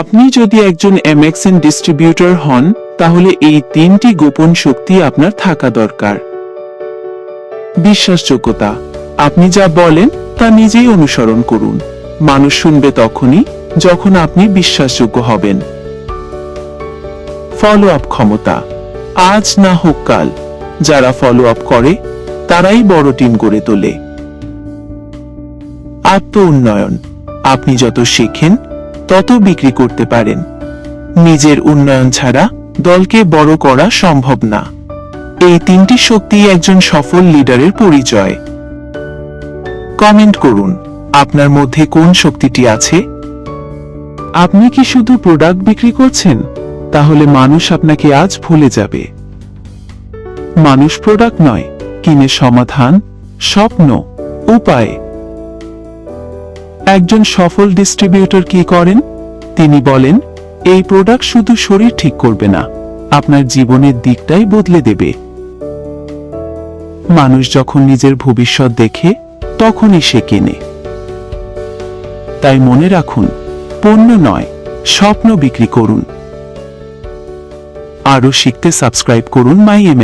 আপনি যদি একজন এমএক্সএন ডিস্ট্রিবিউটর হন, তাহলে এই তিনটি গোপন শক্তি আপনার থাকা দরকার। বিশ্বাসযোগ্যতা। আপনি যা বলেন, তা নিজেই অনুসরণ করুন। মানুষ শুনবে তখনই, যখন আপনি বিশ্বাসযোগ্য হবেন। ফলো আপ ক্ষমতা। আজ না হোক কাল। যারা ফলো আপ করে, তারাই বড় টিম গড়ে তোলে। আত্ম উন্নয়ন আপনি যত শেখেন তত বিক্রি করতে পারেন। নিজের উন্নয়ন ছাড়া দলকে বড় করা সম্ভব না। এই তিনটি শক্তি একজন সফল লিডারের পরিচয়। কমেন্ট করুন, আপনার মধ্যে কোন শক্তিটি আছে? আপনি কি শুধু প্রোডাক্ট বিক্রি করছেন? তাহলে মানুষ আপনাকে আজ ভুলে যাবে। মানুষ প্রোডাক্ট নয়, কিনে সমাধান, স্বপ্ন, উপায়। একজন সফল ডিস্ট্রিবিউটর কি করেন? তিনি বলেন, এই প্রোডাক্ট শুধু শরীর ঠিক করবে না, আপনার জীবনের দিকটাই বদলে দেবে। মানুষ যখন নিজের ভবিষ্যৎ দেখে, তখনই সে কেনে। তাই মনে রাখুন, পণ্য নয়, স্বপ্ন বিক্রি করুন। আরও শিখতে সাবস্ক্রাইব করুন মাই এম